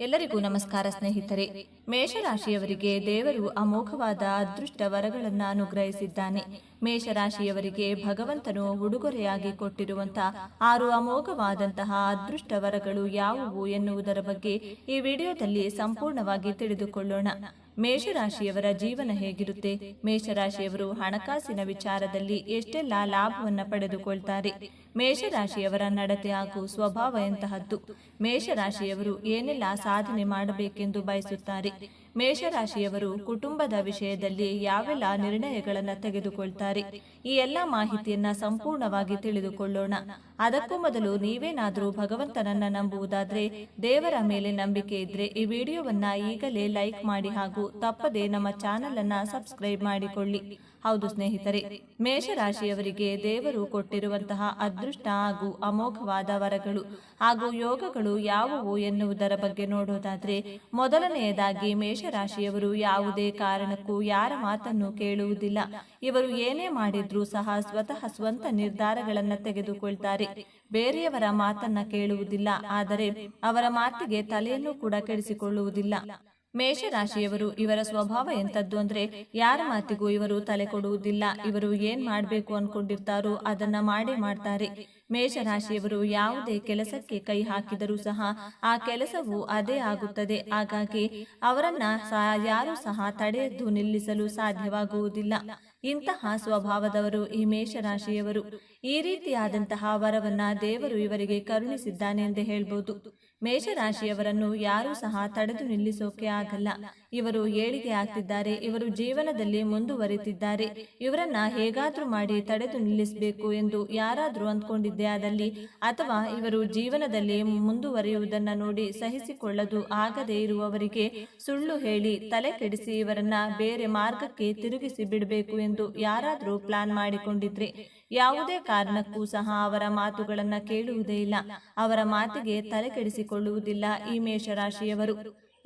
ಎಲ್ಲರಿಗೂ ನಮಸ್ಕಾರ ಸ್ನೇಹಿತರೆ. ಮೇಷರಾಶಿಯವರಿಗೆ ದೇವರು ಅಮೋಘವಾದ ಅದೃಷ್ಟ ವರಗಳನ್ನು ಅನುಗ್ರಹಿಸಿದ್ದಾನೆ. ಮೇಷರಾಶಿಯವರಿಗೆ ಭಗವಂತನು ಉಡುಗೊರೆಯಾಗಿ ಕೊಟ್ಟಿರುವಂತ ಆರು ಅಮೋಘವಾದಂತಹ ಅದೃಷ್ಟ ವರಗಳು ಯಾವುವು ಎನ್ನುವುದರ ಬಗ್ಗೆ ಈ ವಿಡಿಯೋದಲ್ಲಿ ಸಂಪೂರ್ಣವಾಗಿ ತಿಳಿದುಕೊಳ್ಳೋಣ. ಮೇಷರಾಶಿಯವರ ಜೀವನ ಹೇಗಿರುತ್ತೆ? ಮೇಷರಾಶಿಯವರು ಹಣಕಾಸಿನ ವಿಚಾರದಲ್ಲಿ ಎಷ್ಟೆಲ್ಲ ಲಾಭವನ್ನು ಪಡೆದುಕೊಳ್ತಾರೆ? ಮೇಷರಾಶಿಯವರ ನಡತೆ ಹಾಗೂ ಸ್ವಭಾವ ಎಂತಹದ್ದು? ಮೇಷರಾಶಿಯವರು ಏನೆಲ್ಲ ಸಾಧನೆ ಮಾಡಬೇಕೆಂದು ಬಯಸುತ್ತಾರೆ? ಮೇಷರಾಶಿಯವರು ಕುಟುಂಬದ ವಿಷಯದಲ್ಲಿ ಯಾವೆಲ್ಲ ನಿರ್ಣಯಗಳನ್ನು ತೆಗೆದುಕೊಳ್ತಾರೆ? ಈ ಎಲ್ಲ ಮಾಹಿತಿಯನ್ನ ಸಂಪೂರ್ಣವಾಗಿ ತಿಳಿದುಕೊಳ್ಳೋಣ. ಅದಕ್ಕೂ ಮೊದಲು ನೀವೇನಾದರೂ ಭಗವಂತನನ್ನ ನಂಬುವುದಾದ್ರೆ, ದೇವರ ಮೇಲೆ ನಂಬಿಕೆ ಇದ್ರೆ ಈ ವಿಡಿಯೋವನ್ನ ಈಗಲೇ ಲೈಕ್ ಮಾಡಿ ಹಾಗೂ ತಪ್ಪದೆ ನಮ್ಮ ಚಾನೆಲ್ ಅನ್ನ ಸಬ್ಸ್ಕ್ರೈಬ್ ಮಾಡಿಕೊಳ್ಳಿ. ಹೌದು ಸ್ನೇಹಿತರೆ, ಮೇಷರಾಶಿಯವರಿಗೆ ದೇವರು ಕೊಟ್ಟಿರುವಂತಹ ಅದೃಷ್ಟ ಹಾಗೂ ಅಮೋಘವಾದ ವರಗಳು ಹಾಗೂ ಯೋಗಗಳು ಯಾವುವು ಎನ್ನುವುದರ ಬಗ್ಗೆ ನೋಡೋದಾದ್ರೆ, ಮೊದಲನೆಯದಾಗಿ ಮೇಷರಾಶಿಯವರು ಯಾವುದೇ ಕಾರಣಕ್ಕೂ ಯಾರ ಮಾತನ್ನು ಕೇಳುವುದಿಲ್ಲ. ಇವರು ಏನೇ ಮಾಡಿದ್ರೂ ಸಹ ಸ್ವತಃ ಸ್ವಂತ ನಿರ್ಧಾರಗಳನ್ನು ತೆಗೆದುಕೊಳ್ತಾರೆ. ಬೇರೆಯವರ ಮಾತನ್ನ ಕೇಳುವುದಿಲ್ಲ. ಆದರೆ ಅವರ ಮಾತಿಗೆ ತಲೆಯನ್ನು ಕೂಡ ಕೆಡಿಸಿಕೊಳ್ಳುವುದಿಲ್ಲ. ಮೇಷರಾಶಿಯವರು ಇವರ ಸ್ವಭಾವ ಎಂಥದ್ದು ಅಂದ್ರೆ ಯಾರ ಮಾತಿಗೂ ಇವರು ತಲೆ ಕೊಡುವುದಿಲ್ಲ. ಇವರು ಏನ್ ಮಾಡಬೇಕು ಅನ್ಕೊಂಡಿರ್ತಾರೋ ಅದನ್ನ ಮಾಡೇ ಮಾಡ್ತಾರೆ. ಮೇಷರಾಶಿಯವರು ಯಾವುದೇ ಕೆಲಸಕ್ಕೆ ಕೈ ಹಾಕಿದರೂ ಸಹ ಆ ಕೆಲಸವು ಅದೇ ಆಗುತ್ತದೆ. ಹಾಗಾಗಿ ಅವರನ್ನ ಯಾರೂ ಸಹ ತಡೆಯದ್ದು ನಿಲ್ಲಿಸಲು ಸಾಧ್ಯವಾಗುವುದಿಲ್ಲ. ಇಂತಹ ಸ್ವಭಾವದವರು ಈ ಮೇಷರಾಶಿಯವರು. ಈ ರೀತಿಯಾದಂತಹ ವರವನ್ನ ದೇವರು ಇವರಿಗೆ ಕರುಣಿಸಿದ್ದಾನೆ ಎಂದು ಹೇಳ್ಬೋದು. ಮೇಷರಾಶಿಯವರನ್ನು ಯಾರೂ ಸಹ ತಡೆದು ನಿಲ್ಲಿಸೋಕೆ ಆಗಲ್ಲ. ಇವರು ಏಳಿಗೆ ಆಗ್ತಿದ್ದಾರೆ. ಇವರು ಜೀವನದಲ್ಲಿ ಮುಂದುವರಿತಿದ್ದಾರೆ. ಇವರನ್ನ ಹೇಗಾದ್ರೂ ಮಾಡಿ ತಡೆದು ನಿಲ್ಲಿಸಬೇಕು ಎಂದು ಯಾರಾದ್ರೂ ಅಂದ್ಕೊಂಡಿದ್ದೆ ಆದಲ್ಲಿ ಅಥವಾ ಇವರು ಜೀವನದಲ್ಲಿ ಮುಂದುವರಿಯುವುದನ್ನ ನೋಡಿ ಸಹಿಸಿಕೊಳ್ಳದು ಆಗದೇ ಇರುವವರಿಗೆ ಸುಳ್ಳು ಹೇಳಿ ತಲೆ ಕೆಡಿಸಿ ಇವರನ್ನ ಬೇರೆ ಮಾರ್ಗಕ್ಕೆ ತಿರುಗಿಸಿ ಬಿಡಬೇಕು ಎಂದು ಯಾರಾದ್ರೂ ಪ್ಲಾನ್ ಮಾಡಿಕೊಂಡಿದ್ರೆ ಯಾವುದೇ ಕಾರಣಕ್ಕೂ ಸಹ ಅವರ ಮಾತುಗಳನ್ನ ಕೇಳುವುದೇ ಇಲ್ಲ. ಅವರ ಮಾತಿಗೆ ತಲೆ ಕೆಡಿಸಿಕೊಳ್ಳುವುದಿಲ್ಲ ಈ ಮೇಷರಾಶಿಯವರು.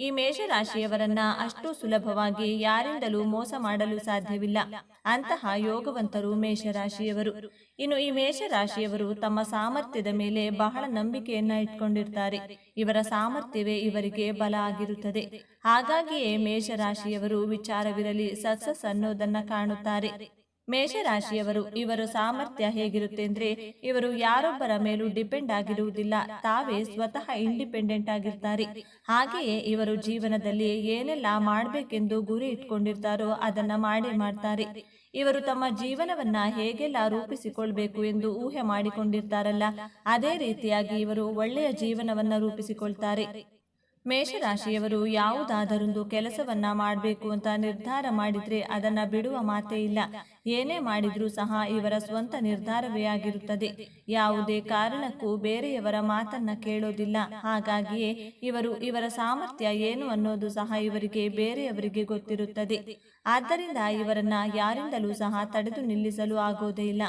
ಈ ಮೇಷರಾಶಿಯವರನ್ನ ಅಷ್ಟು ಸುಲಭವಾಗಿ ಯಾರಿಂದಲೂ ಮೋಸ ಮಾಡಲು ಸಾಧ್ಯವಿಲ್ಲ. ಅಂತಹ ಯೋಗವಂತರು ಮೇಷರಾಶಿಯವರು. ಇನ್ನು ಈ ಮೇಷರಾಶಿಯವರು ತಮ್ಮ ಸಾಮರ್ಥ್ಯದ ಮೇಲೆ ಬಹಳ ನಂಬಿಕೆಯನ್ನ ಇಟ್ಕೊಂಡಿರ್ತಾರೆ. ಇವರ ಸಾಮರ್ಥ್ಯವೇ ಇವರಿಗೆ ಬಲ ಆಗಿರುತ್ತದೆ. ಹಾಗಾಗಿಯೇ ಮೇಷರಾಶಿಯವರು ವಿಚಾರವಿರಲಿ ಸಕ್ಸಸ್ ಅನ್ನೋದನ್ನ ಕಾಣುತ್ತಾರೆ. ಮೇಷರಾಶಿಯವರು, ಇವರ ಸಾಮರ್ಥ್ಯ ಹೇಗಿರುತ್ತೆ ಅಂದ್ರೆ ಇವರು ಯಾರೊಬ್ಬರ ಮೇಲೂ ಡಿಪೆಂಡ್ ಆಗಿರುವುದಿಲ್ಲ. ತಾವೇ ಸ್ವತಃ ಇಂಡಿಪೆಂಡೆಂಟ್ ಆಗಿರ್ತಾರೆ. ಹಾಗೆಯೇ ಇವರು ಜೀವನದಲ್ಲಿ ಏನೆಲ್ಲ ಮಾಡಬೇಕೆಂದು ಗುರಿ ಇಟ್ಕೊಂಡಿರ್ತಾರೋ ಅದನ್ನ ಮಾಡಿ ಮಾಡ್ತಾರೆ. ಇವರು ತಮ್ಮ ಜೀವನವನ್ನ ಹೇಗೆಲ್ಲ ರೂಪಿಸಿಕೊಳ್ಬೇಕು ಎಂದು ಊಹೆ ಮಾಡಿಕೊಂಡಿರ್ತಾರಲ್ಲ, ಅದೇ ರೀತಿಯಾಗಿ ಇವರು ಒಳ್ಳೆಯ ಜೀವನವನ್ನ ರೂಪಿಸಿಕೊಳ್ತಾರೆ. ಮೇಷರಾಶಿಯವರು ಯಾವುದಾದರೊಂದು ಕೆಲಸವನ್ನ ಮಾಡಬೇಕು ಅಂತ ನಿರ್ಧಾರ ಮಾಡಿದ್ರೆ ಅದನ್ನ ಬಿಡುವ ಮಾತೇ ಇಲ್ಲ. ಏನೇ ಮಾಡಿದ್ರೂ ಸಹ ಇವರ ಸ್ವಂತ ನಿರ್ಧಾರವೇ ಆಗಿರುತ್ತದೆ. ಯಾವುದೇ ಕಾರಣಕ್ಕೂ ಬೇರೆಯವರ ಮಾತನ್ನ ಕೇಳೋದಿಲ್ಲ. ಹಾಗಾಗಿಯೇ ಇವರು ಇವರ ಸಾಮರ್ಥ್ಯ ಏನು ಅನ್ನೋದು ಸಹ ಇವರಿಗೆ ಬೇರೆಯವರಿಗೆ ಗೊತ್ತಿರುತ್ತದೆ. ಆದ್ದರಿಂದ ಇವರನ್ನ ಯಾರಿಂದಲೂ ಸಹ ತಡೆದು ನಿಲ್ಲಿಸಲು ಆಗೋದೇ ಇಲ್ಲ.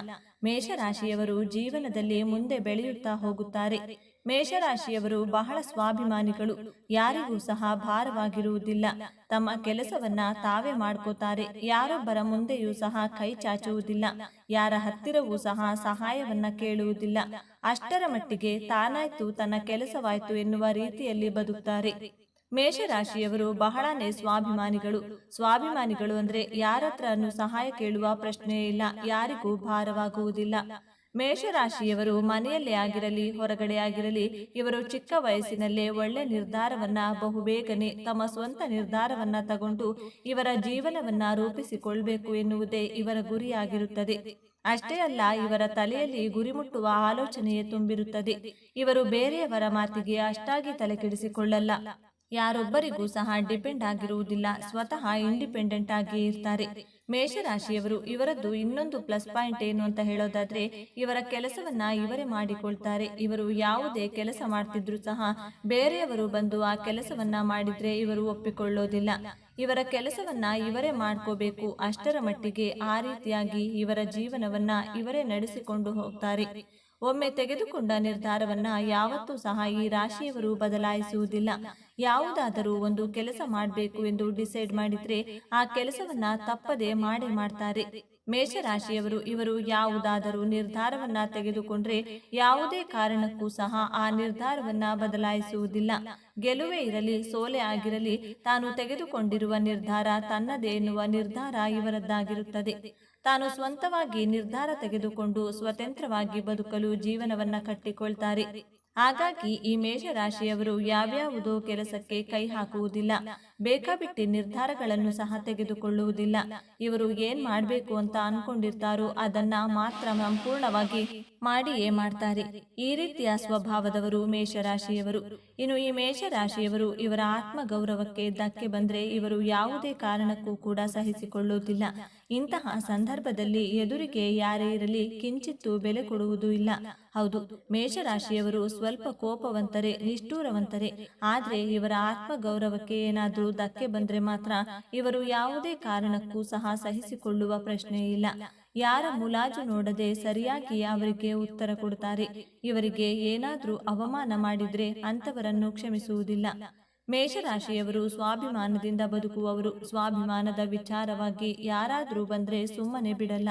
ಮೇಷರಾಶಿಯವರು ಜೀವನದಲ್ಲಿ ಮುಂದೆ ಬೆಳೆಯುತ್ತಾ ಹೋಗುತ್ತಾರೆ. ಮೇಷರಾಶಿಯವರು ಬಹಳ ಸ್ವಾಭಿಮಾನಿಗಳು. ಯಾರಿಗೂ ಸಹ ಭಾರವಾಗಿರುವುದಿಲ್ಲ. ತಮ್ಮ ಕೆಲಸವನ್ನ ತಾವೇ ಮಾಡ್ಕೋತಾರೆ. ಯಾರೊಬ್ಬರ ಮುಂದೆಯೂ ಸಹ ಕೈ ಚಾಚುವುದಿಲ್ಲ. ಯಾರ ಹತ್ತಿರವೂ ಸಹ ಸಹಾಯವನ್ನ ಕೇಳುವುದಿಲ್ಲ. ಅಷ್ಟರ ಮಟ್ಟಿಗೆ ತಾನಾಯ್ತು ತನ್ನ ಕೆಲಸವಾಯ್ತು ಎನ್ನುವ ರೀತಿಯಲ್ಲಿ ಬದುಕ್ತಾರೆ. ಮೇಷರಾಶಿಯವರು ಬಹಳನೇ ಸ್ವಾಭಿಮಾನಿಗಳು. ಸ್ವಾಭಿಮಾನಿಗಳು ಅಂದ್ರೆ ಯಾರತ್ರನು ಸಹಾಯ ಕೇಳುವ ಪ್ರಶ್ನೆಯೇ ಇಲ್ಲ. ಯಾರಿಗೂ ಭಾರವಾಗುವುದಿಲ್ಲ. ಮೇಷರಾಶಿಯವರು ಮನೆಯಲ್ಲೇ ಆಗಿರಲಿ, ಹೊರಗಡೆ ಆಗಿರಲಿ, ಇವರು ಚಿಕ್ಕ ವಯಸ್ಸಿನಲ್ಲೇ ಒಳ್ಳೆ ನಿರ್ಧಾರವನ್ನ ಬಹುಬೇಗನೆ ತಮ್ಮ ಸ್ವಂತ ನಿರ್ಧಾರವನ್ನ ತಗೊಂಡು ಇವರ ಜೀವನವನ್ನ ರೂಪಿಸಿಕೊಳ್ಬೇಕು ಎನ್ನುವುದೇ ಇವರ ಗುರಿಯಾಗಿರುತ್ತದೆ. ಅಷ್ಟೇ ಅಲ್ಲ, ಇವರ ತಲೆಯಲ್ಲಿ ಗುರಿ ಮುಟ್ಟುವ ಆಲೋಚನೆಯೇ ತುಂಬಿರುತ್ತದೆ. ಇವರು ಬೇರೆಯವರ ಮಾತಿಗೆ ಅಷ್ಟಾಗಿ ತಲೆಕೆಡಿಸಿಕೊಳ್ಳಲ್ಲ. ಯಾರೊಬ್ಬರಿಗೂ ಸಹ ಡಿಪೆಂಡ್ ಆಗಿರುವುದಿಲ್ಲ, ಸ್ವತಃ ಇಂಡಿಪೆಂಡೆಂಟ್ ಆಗಿ ಇರ್ತಾರೆ. ಮೇಷರಾಶಿಯವರು ಇವರದ್ದು ಇನ್ನೊಂದು ಪ್ಲಸ್ ಪಾಯಿಂಟ್ ಏನು ಅಂತ ಹೇಳೋದಾದ್ರೆ, ಇವರ ಕೆಲಸವನ್ನ ಇವರೇ ಮಾಡಿಕೊಳ್ತಾರೆ. ಇವರು ಯಾವುದೇ ಕೆಲಸ ಮಾಡ್ತಿದ್ರು ಸಹ ಬೇರೆಯವರು ಬಂದು ಆ ಕೆಲಸವನ್ನ ಮಾಡಿದ್ರೆ ಇವರು ಒಪ್ಪಿಕೊಳ್ಳೋದಿಲ್ಲ. ಇವರ ಕೆಲಸವನ್ನ ಇವರೇ ಮಾಡ್ಕೋಬೇಕು. ಅಷ್ಟರ ಮಟ್ಟಿಗೆ ಆ ರೀತಿಯಾಗಿ ಇವರ ಜೀವನವನ್ನ ಇವರೇ ನಡೆಸಿಕೊಂಡು ಹೋಗ್ತಾರೆ. ಒಮ್ಮೆ ತೆಗೆದುಕೊಂಡ ನಿರ್ಧಾರವನ್ನ ಯಾವತ್ತೂ ಸಹ ಈ ರಾಶಿಯವರು ಬದಲಾಯಿಸುವುದಿಲ್ಲ. ಯಾವುದಾದರೂ ಒಂದು ಕೆಲಸ ಮಾಡಬೇಕು ಎಂದು ಡಿಸೈಡ್ ಮಾಡಿದ್ರೆ ಆ ಕೆಲಸವನ್ನ ತಪ್ಪದೆ ಮಾಡೇ ಮಾಡ್ತಾರೆ. ಮೇಷರಾಶಿಯವರು ಇವರು ಯಾವುದಾದರೂ ನಿರ್ಧಾರವನ್ನ ತೆಗೆದುಕೊಂಡ್ರೆ ಯಾವುದೇ ಕಾರಣಕ್ಕೂ ಸಹ ಆ ನಿರ್ಧಾರವನ್ನ ಬದಲಾಯಿಸುವುದಿಲ್ಲ. ಗೆಲುವೇ ಇರಲಿ, ಸೋಲೆ ಆಗಿರಲಿ, ತಾನು ತೆಗೆದುಕೊಂಡಿರುವ ನಿರ್ಧಾರ ತನ್ನದೇ ಎನ್ನುವ ನಿರ್ಧಾರ ಇವರದ್ದಾಗಿರುತ್ತದೆ. ತಾನು ಸ್ವಂತವಾಗಿ ನಿರ್ಧಾರ ತೆಗೆದುಕೊಂಡು ಸ್ವತಂತ್ರವಾಗಿ ಬದುಕಲು ಜೀವನವನ್ನ ಕಟ್ಟಿಕೊಳ್ತಾರೆ. ಹಾಗಾಗಿ ಈ ಮೇಷರಾಶಿಯವರು ಯಾವ್ಯಾವುದೋ ಕೆಲಸಕ್ಕೆ ಕೈ ಹಾಕುವುದಿಲ್ಲ. ಬೇಕಾಬಿಟ್ಟಿ ನಿರ್ಧಾರಗಳನ್ನು ಸಹ ತೆಗೆದುಕೊಳ್ಳುವುದಿಲ್ಲ. ಇವರು ಏನ್ ಮಾಡಬೇಕು ಅಂತ ಅನ್ಕೊಂಡಿರ್ತಾರೋ ಅದನ್ನ ಮಾತ್ರ ಸಂಪೂರ್ಣವಾಗಿ ಮಾಡಿಯೇ ಮಾಡ್ತಾರೆ. ಈ ರೀತಿಯ ಸ್ವಭಾವದವರು ಮೇಷರಾಶಿಯವರು. ಇನ್ನು ಈ ಮೇಷರಾಶಿಯವರು ಇವರ ಆತ್ಮ ಗೌರವಕ್ಕೆ ಧಕ್ಕೆ ಬಂದ್ರೆ ಇವರು ಯಾವುದೇ ಕಾರಣಕ್ಕೂ ಕೂಡ ಸಹಿಸಿಕೊಳ್ಳುವುದಿಲ್ಲ. ಇಂತಹ ಸಂದರ್ಭದಲ್ಲಿ ಎದುರಿಗೆ ಯಾರೇ ಇರಲಿ ಕಿಂಚಿತ್ತು ಬೆಲೆ ಕೊಡುವುದೂ ಇಲ್ಲ ಹೌದು ಮೇಷರಾಶಿಯವರು ಸ್ವಲ್ಪ ಕೋಪವಂತರೆ ನಿಷ್ಠೂರವಂತರೆ. ಆದ್ರೆ ಇವರ ಆತ್ಮ ಗೌರವಕ್ಕೆ ಏನಾದ್ರೂ ಧಕ್ಕೆ ಬಂದ್ರೆ ಮಾತ್ರ ಇವರು ಯಾವುದೇ ಕಾರಣಕ್ಕೂ ಸಹ ಸಹಿಸಿಕೊಳ್ಳುವ ಪ್ರಶ್ನೆ ಇಲ್ಲ. ಯಾರ ಮುಲಾಜು ನೋಡದೆ ಸರಿಯಾಗಿ ಅವರಿಗೆ ಉತ್ತರ ಕೊಡುತ್ತಾರೆ. ಇವರಿಗೆ ಏನಾದ್ರೂ ಅವಮಾನ ಮಾಡಿದ್ರೆ ಅಂತವರನ್ನು ಕ್ಷಮಿಸುವುದಿಲ್ಲ. ಮೇಷರಾಶಿಯವರು ಸ್ವಾಭಿಮಾನದಿಂದ ಬದುಕುವವರು. ಸ್ವಾಭಿಮಾನದ ವಿಚಾರವಾಗಿ ಯಾರಾದರೂ ಬಂದ್ರೆ ಸುಮ್ಮನೆ ಬಿಡಲ್ಲ.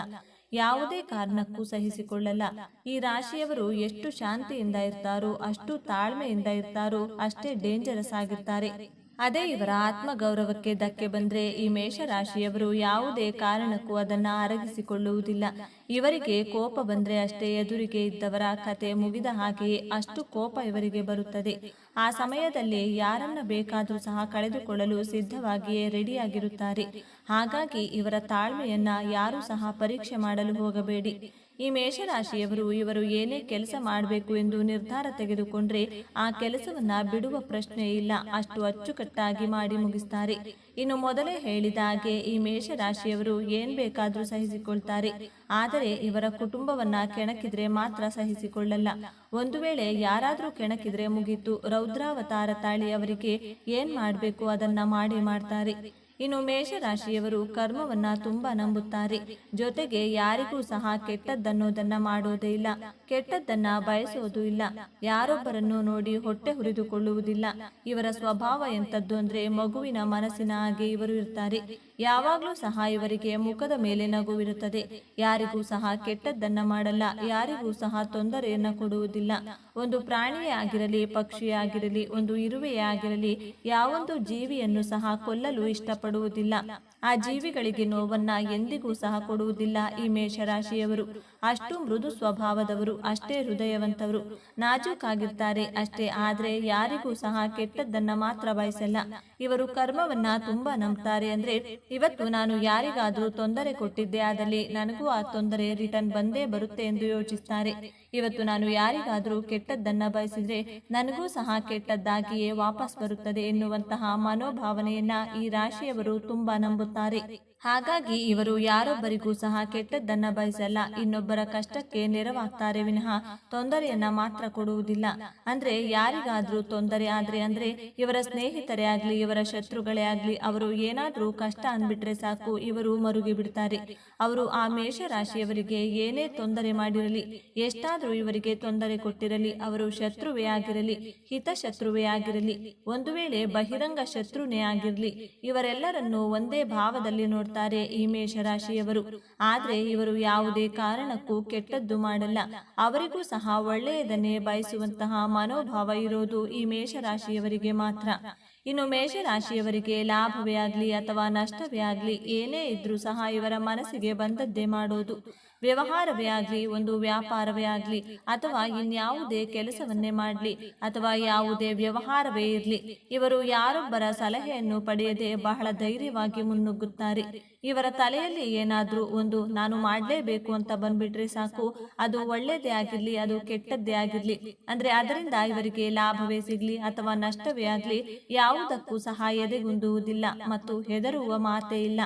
ಯಾವುದೇ ಕಾರಣಕ್ಕೂ ಸಹಿಸಿಕೊಳ್ಳಲ್ಲ. ಈ ರಾಶಿಯವರು ಎಷ್ಟು ಶಾಂತಿಯಿಂದ ಇರ್ತಾರೋ, ಅಷ್ಟು ತಾಳ್ಮೆಯಿಂದ ಇರ್ತಾರೋ, ಅಷ್ಟೇ ಡೇಂಜರಸ್ ಆಗಿರ್ತಾರೆ. ಅದೇ ಇವರ ಆತ್ಮ ಗೌರವಕ್ಕೆ ಧಕ್ಕೆ ಬಂದ್ರೆ ಈ ಮೇಷರಾಶಿಯವರು ಯಾವುದೇ ಕಾರಣಕ್ಕೂ ಅದನ್ನ ಅರಗಿಸಿಕೊಳ್ಳುವುದಿಲ್ಲ. ಇವರಿಗೆ ಕೋಪ ಬಂದ್ರೆ ಅಷ್ಟೇ ಎದುರಿಗೆ ಇದ್ದವರ ಕತೆ ಮುಗಿದ ಹಾಗೆಯೇ ಅಷ್ಟು ಕೋಪ ಇವರಿಗೆ ಬರುತ್ತದೆ. ಆ ಸಮಯದಲ್ಲಿ ಯಾರನ್ನ ಬೇಕಾದರೂ ಸಹ ಕಳೆದುಕೊಳ್ಳಲು ಸಿದ್ಧವಾಗಿಯೇ ರೆಡಿಯಾಗಿರುತ್ತಾರೆ. ಹಾಗಾಗಿ ಇವರ ತಾಳ್ಮೆಯನ್ನ ಯಾರೂ ಸಹ ಪರೀಕ್ಷೆ ಮಾಡಲು ಹೋಗಬೇಡಿ. ಈ ಮೇಷರಾಶಿಯವರು ಇವರು ಏನೇ ಕೆಲಸ ಮಾಡಬೇಕು ಎಂದು ನಿರ್ಧಾರ ತೆಗೆದುಕೊಂಡ್ರೆ ಆ ಕೆಲಸವನ್ನ ಬಿಡುವ ಪ್ರಶ್ನೆ ಇಲ್ಲ. ಅಷ್ಟು ಅಚ್ಚುಕಟ್ಟಾಗಿ ಮಾಡಿ ಮುಗಿಸ್ತಾರೆ. ಇನ್ನು ಮೊದಲೇ ಹೇಳಿದ ಹಾಗೆ ಈ ಮೇಷರಾಶಿಯವರು ಏನ್ ಬೇಕಾದ್ರೂ ಸಹಿಸಿಕೊಳ್ತಾರೆ. ಆದರೆ ಇವರ ಕುಟುಂಬವನ್ನ ಕೆಣಕಿದ್ರೆ ಮಾತ್ರ ಸಹಿಸಿಕೊಳ್ಳಲ್ಲ. ಒಂದು ವೇಳೆ ಯಾರಾದ್ರೂ ಕೆಣಕಿದ್ರೆ ಮುಗೀತು. ರೌದ್ರಾವತಾರ ತಾಳಿ ಅವರಿಗೆ ಏನ್ ಮಾಡ್ಬೇಕು ಅದನ್ನ ಮಾಡಿ ಮಾಡ್ತಾರೆ. ಇನ್ನು ಮೇಷರಾಶಿಯವರು ಕರ್ಮವನ್ನ ತುಂಬಾ ನಂಬುತ್ತಾರೆ. ಜೊತೆಗೆ ಯಾರಿಗೂ ಸಹ ಕೆಟ್ಟದ್ದನ್ನೋದನ್ನ ಮಾಡೋದೇ ಇಲ್ಲ. ಕೆಟ್ಟದ್ದನ್ನ ಬಯಸುವುದು ಇಲ್ಲ. ಯಾರೊಬ್ಬರನ್ನು ನೋಡಿ ಹೊಟ್ಟೆ ಹುರಿದುಕೊಳ್ಳುವುದಿಲ್ಲ. ಇವರ ಸ್ವಭಾವ ಎಂತದ್ದು ಅಂದ್ರೆ ಮಗುವಿನ ಮನಸ್ಸಿನ ಹಾಗೆ ಇವರು ಇರ್ತಾರೆ. ಯಾವಾಗ್ಲೂ ಸಹ ಇವರಿಗೆ ಮುಖದ ಮೇಲೆ ನಗುವಿರುತ್ತದೆ. ಯಾರಿಗೂ ಸಹ ಕೆಟ್ಟದ್ದನ್ನ ಮಾಡಲ್ಲ. ಯಾರಿಗೂ ಸಹ ತೊಂದರೆಯನ್ನ ಕೊಡುವುದಿಲ್ಲ. ಒಂದು ಪ್ರಾಣಿಯೇ ಆಗಿರಲಿ ಪಕ್ಷಿಯೇ ಆಗಿರಲಿ ಒಂದು ಇರುವೆಯೇ ಆಗಿರಲಿ, ಯಾವೊಂದು ಜೀವಿಯನ್ನು ಸಹ ಕೊಲ್ಲಲು ಇಷ್ಟಪಡುವುದಿಲ್ಲ. ಆ ಜೀವಿಗಳಿಗೆ ನೋವನ್ನ ಎಂದಿಗೂ ಸಹ ಕೊಡುವುದಿಲ್ಲ ಈ ಮೇಷರಾಶಿಯವರು. ಅಷ್ಟು ಮೃದು ಸ್ವಭಾವದವರು, ಅಷ್ಟೇ ಹೃದಯವಂತವರು ನಾಜೂಕಾಗಿರ್ತಾರೆ ಅಷ್ಟೇ, ಆದ್ರೆ ಯಾರಿಗೂ ಸಹ ಕೆಟ್ಟದ್ದನ್ನ ಮಾತ್ರ ಬಯಸಲ್ಲ. ಇವರು ಕರ್ಮವನ್ನ ತುಂಬಾ ನಂಬ್ತಾರೆ ಅಂದ್ರೆ, ಇವತ್ತು ನಾನು ಯಾರಿಗಾದ್ರೂ ತೊಂದರೆ ಕೊಟ್ಟಿದ್ದೆ ಆದಲ್ಲಿ ನನಗೂ ಆ ತೊಂದರೆ ರಿಟರ್ನ್ ಬಂದೇ ಬರುತ್ತೆ ಎಂದು ಯೋಚಿಸ್ತಾರೆ. ಇವತ್ತು ನಾನು ಯಾರಿಗಾದರೂ ಕೆಟ್ಟದ್ದನ್ನ ಬಯಸಿದ್ರೆ ನನಗೂ ಸಹ ಕೆಟ್ಟದ್ದಾಗಿಯೇ ವಾಪಸ್ ಬರುತ್ತದೆ ಎನ್ನುವಂತಹ ಮನೋಭಾವನೆಯನ್ನ ಈ ರಾಶಿಯವರು ತುಂಬಾ ನಂಬುತ್ತಾರೆ. ಹಾಗಾಗಿ ಇವರು ಯಾರೊಬ್ಬರಿಗೂ ಸಹ ಕೆಟ್ಟದ್ದನ್ನ ಬಯಸಲ್ಲ, ಇನ್ನೊಬ್ಬರ ಕಷ್ಟಕ್ಕೆ ನೆರವಾಗ್ತಾರೆ ವಿನಃ ತೊಂದರೆಯನ್ನ ಮಾತ್ರ ಕೊಡುವುದಿಲ್ಲ. ಅಂದ್ರೆ ಯಾರಿಗಾದ್ರೂ ತೊಂದರೆ ಆದ್ರೆ ಅಂದ್ರೆ ಇವರ ಸ್ನೇಹಿತರೇ ಆಗ್ಲಿ, ಇವರ ಶತ್ರುಗಳೇ ಆಗ್ಲಿ, ಅವರು ಏನಾದ್ರೂ ಕಷ್ಟ ಅಂದ್ಬಿಟ್ರೆ ಸಾಕು, ಇವರು ಮರುಗಿ ಬಿಡ್ತಾರೆ ಅವರು ಆ ಮೇಷರಾಶಿಯವರಿಗೆ ಏನೇ ತೊಂದರೆ ಮಾಡಿರಲಿ, ಎಷ್ಟಾದ್ರೂ ಇವರಿಗೆ ತೊಂದರೆ ಕೊಟ್ಟಿರಲಿ, ಅವರು ಶತ್ರುವೇ ಆಗಿರಲಿ, ಹಿತಶತ್ರುವೇ ಆಗಿರಲಿ, ಒಂದು ವೇಳೆ ಬಹಿರಂಗ ಶತ್ರುನೇ ಆಗಿರಲಿ, ಇವರೆಲ್ಲರನ್ನು ಒಂದೇ ಭಾವದಲ್ಲಿ ನೋಡ್ತಾರೆ ಈ ಮೇಷರಾಶಿಯವರು ಆದರೆ ಇವರು ಯಾವುದೇ ಕಾರಣಕ್ಕೂ ಕೆಟ್ಟದ್ದು ಮಾಡಲ್ಲ. ಅವರಿಗೂ ಸಹ ಒಳ್ಳೆಯದನ್ನೇ ಬಯಸುವಂತಹ ಮನೋಭಾವ ಇರೋದು ಈ ಮೇಷರಾಶಿಯವರಿಗೆ ಮಾತ್ರ. ಇನ್ನು ಮೇಷರಾಶಿಯವರಿಗೆ ಲಾಭವೇ ಆಗಲಿ ಅಥವಾ ನಷ್ಟವೇ ಆಗಲಿ, ಏನೇ ಇದ್ರೂ ಸಹ ಇವರ ಮನಸ್ಸಿಗೆ ಬಂದದ್ದೇ ಮಾಡೋದು. ವ್ಯವಹಾರವೇ ಆಗಲಿ, ಒಂದು ವ್ಯಾಪಾರವೇ ಆಗಲಿ, ಅಥವಾ ಇನ್ಯಾವುದೇ ಕೆಲಸವನ್ನೇ ಮಾಡಲಿ, ಅಥವಾ ಯಾವುದೇ ವ್ಯವಹಾರವೇ ಇರಲಿ, ಇವರು ಯಾರೊಬ್ಬರ ಸಲಹೆಯನ್ನು ಪಡೆಯದೆ ಬಹಳ ಧೈರ್ಯವಾಗಿ ಮುನ್ನುಗ್ಗುತ್ತಾರೆ. ಇವರ ತಲೆಯಲ್ಲಿ ಏನಾದರೂ ಒಂದು ನಾನು ಮಾಡಲೇಬೇಕು ಅಂತ ಬಂದ್ಬಿಟ್ರೆ ಸಾಕು. ಅದು ಒಳ್ಳೇದೇ ಆಗಿರಲಿ, ಅದು ಕೆಟ್ಟದ್ದೇ ಆಗಿರಲಿ. ಅಂದ್ರೆ ಅದರಿಂದ ಇವರಿಗೆ ಲಾಭವೇ ಸಿಗಲಿ ಅಥವಾ ನಷ್ಟವೇ ಆಗಲಿ ಯಾವುದಕ್ಕೂ ಸಹ ಎದೆಗುಂದುವುದಿಲ್ಲ ಮತ್ತು ಹೆದರುವ ಮಾತೇ ಇಲ್ಲ.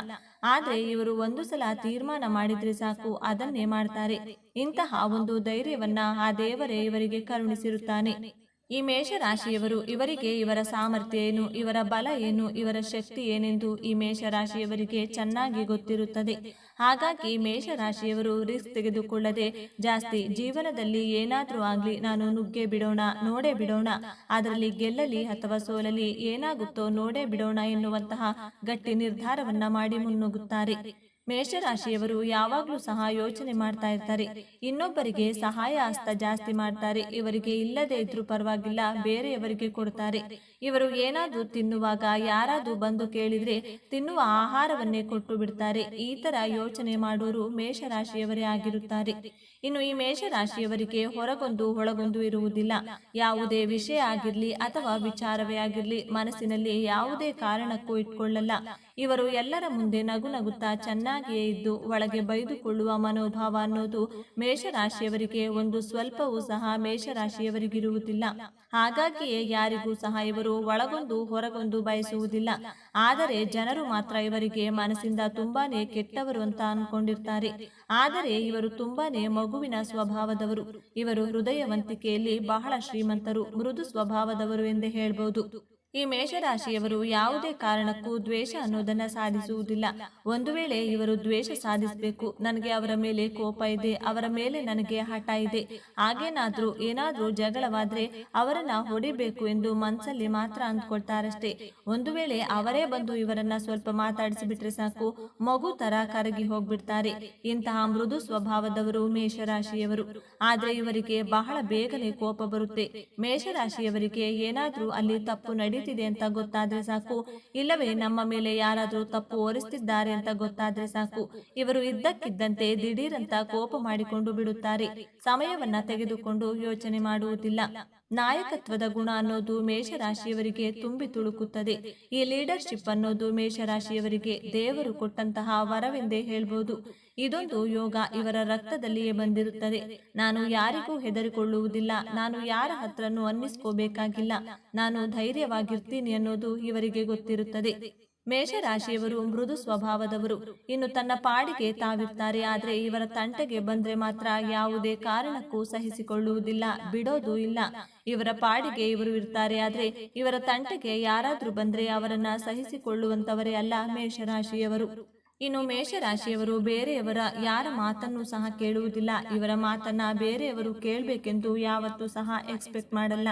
ಆದರೆ ಇವರು ಒಂದು ಸಲ ತೀರ್ಮಾನ ಮಾಡಿದ್ರೆ ಸಾಕು, ಅದನ್ನೇ ಮಾಡ್ತಾರೆ. ಇಂತಹ ಒಂದು ಧೈರ್ಯವನ್ನ ಆ ದೇವರೇ ಇವರಿಗೆ ಕರುಣಿಸಿರುತ್ತಾನೆ. ಈ ಮೇಷರಾಶಿಯವರು ಇವರಿಗೆ ಇವರ ಸಾಮರ್ಥ್ಯ ಏನು ಇವರ ಬಲ ಏನು ಇವರ ಶಕ್ತಿ ಏನೆಂದು ಈ ಮೇಷರಾಶಿಯವರಿಗೆ ಚೆನ್ನಾಗಿ ಗೊತ್ತಿರುತ್ತದೆ. ಹಾಗಾಗಿ ಮೇಷರಾಶಿಯವರು ರಿಸ್ಕ್ ತೆಗೆದುಕೊಳ್ಳದೆ ಜಾಸ್ತಿ ಜೀವನದಲ್ಲಿ ಏನಾದರೂ ಆಗ್ಲಿ ನಾನು ನುಗ್ಗೆ ಬಿಡೋಣ, ನೋಡೇ ಬಿಡೋಣ, ಅದರಲ್ಲಿ ಗೆಲ್ಲಲಿ ಅಥವಾ ಸೋಲಲಿ ಏನಾಗುತ್ತೋ ನೋಡೇ ಬಿಡೋಣ ಎನ್ನುವಂತಹ ಗಟ್ಟಿ ನಿರ್ಧಾರವನ್ನ ಮಾಡಿ ಮುನ್ನುಗ್ಗುತ್ತಾರೆ. ಮೇಷರಾಶಿಯವರು ಯಾವಾಗಲೂ ಸಹ ಯೋಚನೆ ಮಾಡ್ತಾ ಇರ್ತಾರೆ. ಇನ್ನೊಬ್ಬರಿಗೆ ಸಹಾಯ ಹಸ್ತ ಜಾಸ್ತಿ ಮಾಡ್ತಾರೆ. ಇವರಿಗೆ ಇಲ್ಲದೆ ಇದ್ರೂ ಪರವಾಗಿಲ್ಲ, ಬೇರೆಯವರಿಗೆ ಕೊಡ್ತಾರೆ. ಇವರು ಏನಾದರೂ ತಿನ್ನುವಾಗ ಯಾರಾದ್ರೂ ಬಂದು ಕೇಳಿದ್ರೆ ತಿನ್ನುವ ಆಹಾರವನ್ನೇ ಕೊಟ್ಟು ಬಿಡ್ತಾರೆ. ಈ ತರ ಯೋಚನೆ ಮಾಡೋರು ಮೇಷರಾಶಿಯವರೇ ಆಗಿರುತ್ತಾರೆ. ಇನ್ನು ಈ ಮೇಷರಾಶಿಯವರಿಗೆ ಹೊರಗೊಂದು ಒಳಗೊಂದು ಇರುವುದಿಲ್ಲ. ಯಾವುದೇ ವಿಷಯ ಆಗಿರ್ಲಿ ಅಥವಾ ವಿಚಾರವೇ ಆಗಿರ್ಲಿ ಮನಸ್ಸಿನಲ್ಲಿ ಯಾವುದೇ ಕಾರಣಕ್ಕೂ ಇಟ್ಕೊಳ್ಳಲ್ಲ. ಇವರು ಎಲ್ಲರ ಮುಂದೆ ನಗು ನಗುತ್ತಾ ಚೆನ್ನಾಗಿಯೇ ಇದ್ದು ಒಳಗೆ ಬೈದುಕೊಳ್ಳುವ ಮನೋಭಾವ ಅನ್ನೋದು ಮೇಷರಾಶಿಯವರಿಗೆ ಒಂದು ಸ್ವಲ್ಪವೂ ಸಹ ಮೇಷರಾಶಿಯವರಿಗಿರುವುದಿಲ್ಲ. ಹಾಗಾಗಿಯೇ ಯಾರಿಗೂ ಸಹ ಇವರು ಒಳಗೊಂದು ಹೊರಗೊಂದು ಬಯಸುವುದಿಲ್ಲ. ಆದರೆ ಜನರು ಮಾತ್ರ ಇವರಿಗೆ ಮನಸ್ಸಿಂದ ತುಂಬಾನೇ ಕೆಟ್ಟವರು ಅಂತ ಅನ್ಕೊಂಡಿರ್ತಾರೆ. ಆದರೆ ಇವರು ತುಂಬಾನೇ ಮಗುವಿನ ಸ್ವಭಾವದವರು. ಇವರು ಹೃದಯವಂತಿಕೆಯಲ್ಲಿ ಬಹಳ ಶ್ರೀಮಂತರು, ಮೃದು ಸ್ವಭಾವದವರು ಎಂದೇ ಹೇಳ್ಬೋದು. ಈ ಮೇಷರಾಶಿಯವರು ಯಾವುದೇ ಕಾರಣಕ್ಕೂ ದ್ವೇಷ ಅನ್ನೋದನ್ನ ಸಾಧಿಸುವುದಿಲ್ಲ. ಒಂದು ವೇಳೆ ಇವರು ದ್ವೇಷ ಸಾಧಿಸಬೇಕು, ನನಗೆ ಅವರ ಮೇಲೆ ಕೋಪ ಇದೆ, ಅವರ ಮೇಲೆ ನನಗೆ ಹಠ ಇದೆ, ಹಾಗೇನಾದ್ರೂ ಏನಾದ್ರೂ ಜಗಳವಾದ್ರೆ ಅವರನ್ನ ಹೊಡಿಬೇಕು ಎಂದು ಮನಸ್ಸಲ್ಲಿ ಮಾತ್ರ ಅಂದ್ಕೊಳ್ತಾರಷ್ಟೇ. ಒಂದು ವೇಳೆ ಅವರೇ ಬಂದು ಇವರನ್ನ ಸ್ವಲ್ಪ ಮಾತಾಡಿಸಿಬಿಟ್ರೆ ಸಾಕು, ಮಗು ತರ ಕರಗಿ ಹೋಗ್ಬಿಡ್ತಾರೆ. ಇಂತಹ ಮೃದು ಸ್ವಭಾವದವರು ಮೇಷರಾಶಿಯವರು. ಆದ್ರೆ ಇವರಿಗೆ ಬಹಳ ಬೇಗನೆ ಕೋಪ ಬರುತ್ತೆ. ಮೇಷರಾಶಿಯವರಿಗೆ ಏನಾದ್ರೂ ಅಲ್ಲಿ ತಪ್ಪು ನಡೀತಿದೆ ಅಂತ ಗೊತ್ತಾದ್ರೆ ಸಾಕು. ಇಲ್ಲವೇ ನಮ್ಮ ಮೇಲೆ ಯಾರಾದರೂ ತಪ್ಪು ಹೊರಿಸ್ತಿದ್ದಾರೆ ಅಂತ ಗೊತ್ತಾದ್ರೆ ಸಾಕು. ಇವರು ಇದ್ದಕ್ಕಿದ್ದಂತೆ ದಿಢೀರಂತ ಕೋಪ ಮಾಡಿಕೊಂಡು ಬಿಡುತ್ತಾರೆ. ಸಮಯವನ್ನ ತೆಗೆದುಕೊಂಡು ಯೋಚನೆ ಮಾಡುವುದಿಲ್ಲ. ನಾಯಕತ್ವದ ಗುಣ ಅನ್ನೋದು ಮೇಷರಾಶಿಯವರಿಗೆ ತುಂಬಿ ತುಳುಕುತ್ತದೆ. ಈ ಲೀಡರ್ಶಿಪ್ ಅನ್ನೋದು ಮೇಷರಾಶಿಯವರಿಗೆ ದೇವರು ಕೊಟ್ಟಂತಹ ವರವೆಂದೇ ಹೇಳ್ಬೋದು. ಇದೊಂದು ಯೋಗ ಇವರ ರಕ್ತದಲ್ಲಿಯೇ ಬಂದಿರುತ್ತದೆ. ನಾನು ಯಾರಿಗೂ ಹೆದರಿಕೊಳ್ಳುವುದಿಲ್ಲ. ನಾನು ಯಾರ ಹತ್ರನೂ ಅನ್ನಿಸ್ಕೋಬೇಕಾಗಿಲ್ಲ. ನಾನು ಧೈರ್ಯವಾಗಿರ್ತೀನಿ ಅನ್ನೋದು ಇವರಿಗೆ ಗೊತ್ತಿರುತ್ತದೆ. ಮೇಷರಾಶಿಯವರು ಮೃದು ಸ್ವಭಾವದವರು. ಇನ್ನು ತನ್ನ ಪಾಡಿಗೆ ತಾವಿರ್ತಾರೆ. ಆದರೆ ಇವರ ತಂಟೆಗೆ ಬಂದ್ರೆ ಮಾತ್ರ ಯಾವುದೇ ಕಾರಣಕ್ಕೂ ಸಹಿಸಿಕೊಳ್ಳುವುದಿಲ್ಲ. ಬಿಡೋದು ಇಲ್ಲ. ಇವರ ಪಾಡಿಗೆ ಇವರು ಇರ್ತಾರೆ. ಆದರೆ ಇವರ ತಂಟೆಗೆ ಯಾರಾದರೂ ಬಂದ್ರೆ ಅವರನ್ನ ಸಹಿಸಿಕೊಳ್ಳುವಂತವರೇ ಅಲ್ಲ ಮೇಷರಾಶಿಯವರು. ಇನ್ನು ಮೇಷರಾಶಿಯವರು ಬೇರೆಯವರ ಯಾರ ಮಾತನ್ನು ಸಹ ಕೇಳುವುದಿಲ್ಲ. ಇವರ ಮಾತನ್ನ ಬೇರೆಯವರು ಕೇಳಬೇಕೆಂದು ಯಾವತ್ತೂ ಸಹ ಎಕ್ಸ್ಪೆಕ್ಟ್ ಮಾಡಲ್ಲ.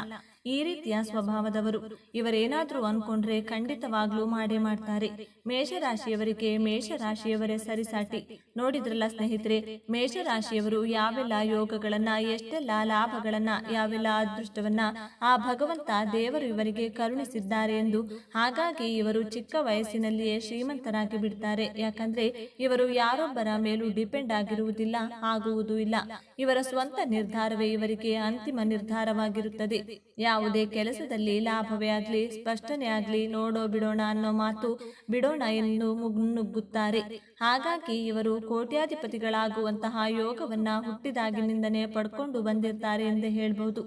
ಈ ರೀತಿಯ ಸ್ವಭಾವದವರು. ಇವರೇನಾದರೂ ಅನ್ಕೊಂಡ್ರೆ ಖಂಡಿತವಾಗ್ಲೂ ಮಾಡೇ ಮಾಡ್ತಾರೆ. ಮೇಷರಾಶಿಯವರಿಗೆ ಮೇಷರಾಶಿಯವರೇ ಸರಿಸಾಟಿ. ನೋಡಿದ್ರಲ್ಲ ಸ್ನೇಹಿತರೆ, ಮೇಷರಾಶಿಯವರು ಯಾವೆಲ್ಲ ಯೋಗಗಳನ್ನ, ಎಷ್ಟೆಲ್ಲ ಲಾಭಗಳನ್ನ, ಯಾವೆಲ್ಲ ಅದೃಷ್ಟವನ್ನ ಆ ಭಗವಂತ ದೇವರು ಇವರಿಗೆ ಕರುಣಿಸಿದ್ದಾರೆ ಎಂದು ಹಾಗಾಗಿ ಇವರು ಚಿಕ್ಕ ವಯಸ್ಸಿನಲ್ಲಿಯೇ ಶ್ರೀಮಂತರಾಗಿ ಬಿಡ್ತಾರೆ. ಯಾಕಂದ್ರೆ ಇವರು ಯಾರೊಬ್ಬರ ಮೇಲೂ ಡಿಪೆಂಡ್ ಆಗಿರುವುದಿಲ್ಲ, ಆಗುವುದೂ ಇಲ್ಲ. ಇವರ ಸ್ವಂತ ನಿರ್ಧಾರವೇ ಇವರಿಗೆ ಅಂತಿಮ ನಿರ್ಧಾರವಾಗಿರುತ್ತದೆ. ಯಾವುದೇ ಕೆಲಸದಲ್ಲಿ ಲಾಭವೇ ಆಗ್ಲಿ, ಸ್ಪಷ್ಟನೆ ಆಗ್ಲಿ, ನೋಡೋ ಬಿಡೋಣ ಅನ್ನೋ ಮಾತು ಬಿಡೋಣ ಎಂದು ಮುನ್ನುಗ್ಗುತ್ತಾರೆ ಹಾಗಾಗಿ ಇವರು ಕೋಟ್ಯಾಧಿಪತಿಗಳಾಗುವಂತಹ ಯೋಗವನ್ನ ಹುಟ್ಟಿದಾಗಿನಿಂದನೇ ಪಡ್ಕೊಂಡು ಬಂದಿರ್ತಾರೆ ಎಂದು ಹೇಳ್ಬಹುದು.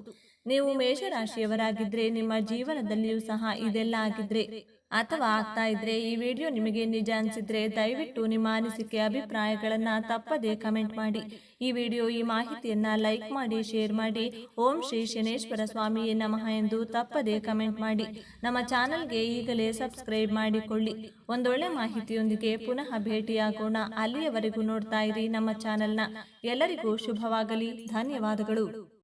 ನೀವು ಮೇಷರಾಶಿಯವರಾಗಿದ್ರೆ ನಿಮ್ಮ ಜೀವನದಲ್ಲಿಯೂ ಸಹ ಇದೆಲ್ಲ ಆಗಿದ್ರೆ ಅಥವಾ ಆಗ್ತಾ ಇದ್ರೆ ಈ ವಿಡಿಯೋ ನಿಮಗೆ ನಿಜ ಅನ್ಸಿದ್ರೆ ದಯವಿಟ್ಟು ನಿಮ್ಮ ಅನಿಸಿಕೆ, ಅಭಿಪ್ರಾಯಗಳನ್ನ ತಪ್ಪದೇ ಕಮೆಂಟ್ ಮಾಡಿ. ಈ ವಿಡಿಯೋ ಈ ಮಾಹಿತಿಯನ್ನ ಲೈಕ್ ಮಾಡಿ, ಶೇರ್ ಮಾಡಿ. ಓಂ ಶ್ರೀ ಶನೇಶ್ವರ ಸ್ವಾಮಿ ನಮಃ ಎಂದು ತಪ್ಪದೇ ಕಮೆಂಟ್ ಮಾಡಿ. ನಮ್ಮ ಚಾನಲ್ಗೆ ಈಗಲೇ ಸಬ್ಸ್ಕ್ರೈಬ್ ಮಾಡಿಕೊಳ್ಳಿ. ಒಂದೊಳ್ಳೆ ಮಾಹಿತಿಯೊಂದಿಗೆ ಪುನಃ ಭೇಟಿಯಾಗೋಣ. ಅಲ್ಲಿಯವರೆಗೂ ನೋಡ್ತಾ ಇರಿ ನಮ್ಮ ಚಾನೆಲ್ನ. ಎಲ್ಲರಿಗೂ ಶುಭವಾಗಲಿ. ಧನ್ಯವಾದಗಳು.